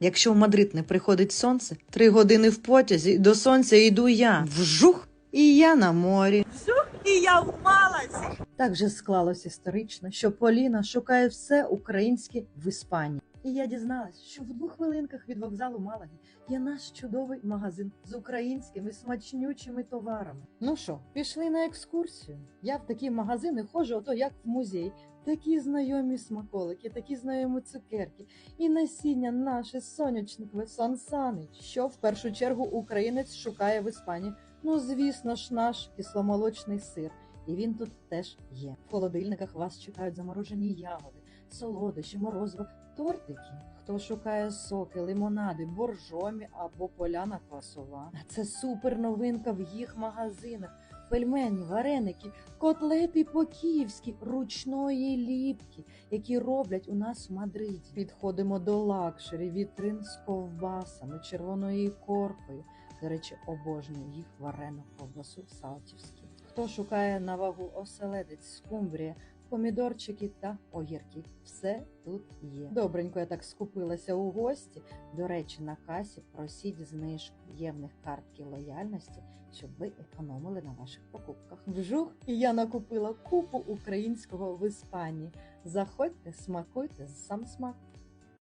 Якщо в Мадрид не приходить сонце, три години в потязі, до сонця йду я. Вжух! І я на морі. Вжух, І я впалась. Так же склалось історично, що Поліна шукає все українське в Іспанії. І я дізналась, що в двох хвилинках від вокзалу Малаги є наш чудовий магазин з українськими смачнючими товарами. Ну що, пішли на екскурсію? Я в такі магазини ходжу, ото як в музей. Такі знайомі смаколики, такі знайомі цукерки, і насіння наше сонячникове Сан Санич, що в першу чергу українець шукає в Іспанії. Ну, звісно ж, наш кисломолочний сир. І він тут теж є. В холодильниках вас чекають заморожені ягоди, солодощі, морозиво, тортики. Хто шукає соки, лимонади, боржомі або поляна квасова. Це супер новинка в їх магазинах. Пельмені, вареники, котлети по-київськи, ручної ліпки, які роблять у нас в Мадриді. Підходимо до лакшері, вітрин з ковбасами, червоною ікоркою. До речі, обожнюю їх варену ковбасу салтівську. Хто шукає на вагу оселедець, скумбрія, помідорчики та огірки. Все тут є. Добренько я так скупилася у гості. До речі, на касі просіть знижку. Є картки лояльності, щоб ви економили на ваших покупках. Вжух, і я накупила купу українського в Іспанії. Заходьте, смакуйте сам смак.